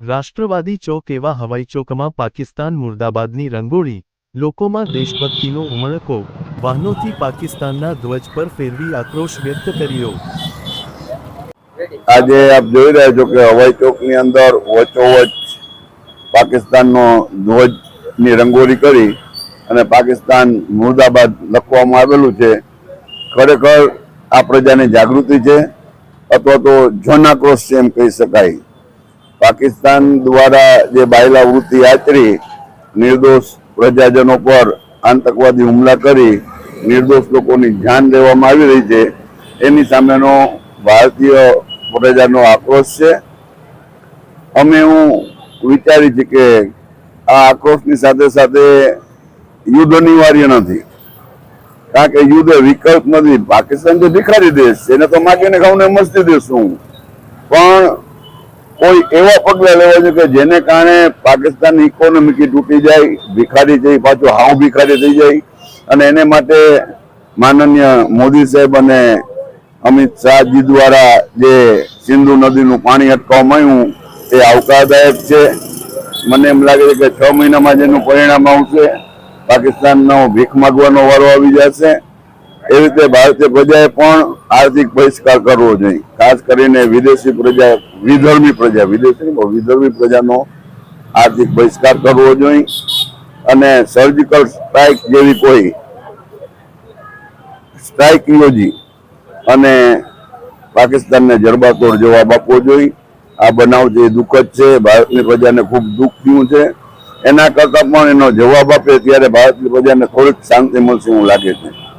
રાષ્ટ્રવાદી ચોક એવા હવાઈ ચોકમાં પાકિસ્તાન મુર્દાબાદની રંગોળી, લોકોમાં દેશભક્તિનો ઉમળકો, વાહનોથી પાકિસ્તાનના ધ્વજ પર ફેરવી આક્રોશ વ્યક્ત કર્યો. આજે આપ જોઈ રહ્યા છો કે હવાઈ ચોકની અંદર વચ્ચોવચ પાકિસ્તાનનો ધ્વજની રંગોળી કરી અને પાકિસ્તાન મુર્દાબાદ લખવામાં આવેલું છે. ખરેખર આ પ્રજાની જાગૃતિ છે અથવા તો જનાક્રોશ છે એમ કહી શકાય. પાકિસ્તાન દ્વારા જે બાયલા વૃત્તિ આચરી, નિર્દોષ પ્રજાજનો પર આતંકવાદી હુમલા કરી, નિર્દોષ લોકોની જાન લેવામાં આવી રહી છે, એની સામેનો ભારતીય પ્રજાનો આક્રોશ છે. અમે હું વિચારી છે કે આ આક્રોશની સાથે સાથે યુદ્ધ અનિવાર્ય નથી. કારણ કે યુદ્ધ વિકલ્પ નથી. પાકિસ્તાન જે ભિખારી દેશ એને તો માગીને ખાવને મસ્તી દેશ. હું પણ કોઈ એવા પગલા લેવા જોઈએ કે જેને કારણે પાકિસ્તાનની ઇકોનોમી તૂટી જાય, ભિખારી થઈ પાછું પાછો હાવ ભિખારી થઈ જાય. અને એને માટે માનનીય મોદી સાહેબ અને અમિત શાહજી દ્વારા જે સિંધુ નદીનું પાણી અટકાવવામાં આવ્યું, એ આવકારદાયક છે. મને એમ લાગે છે કે છ મહિનામાં જેનું પરિણામ આવશે. પાકિસ્તાનનો ભીખ માગવાનો વારો આવી જશે. એ રીતે ભારતીય પ્રજાએ પણ આર્થિક બહિષ્કાર કરવો જોઈએ. ખાસ કરીને વિદેશી પ્રજા, વિધર્મી પ્રજા. વિદેશી વિધર્મી પ્રજાનો આર્થિક બહિષ્કાર કરવો જોઈએ અને સર્જિકલ સ્ટ્રાઇક જેવી કોઈ સ્ટ્રાઇક યોજી અને પાકિસ્તાનને જડબાતોડ જવાબ આપવો જોઈએ. આ બનાવ જે દુઃખદ છે, ભારતની પ્રજાને ખૂબ દુઃખ થયું છે. એના કરતાં પણ એનો જવાબ આપે ત્યારે ભારતની પ્રજાને થોડીક શાંતિ મળશે એવું લાગે છે.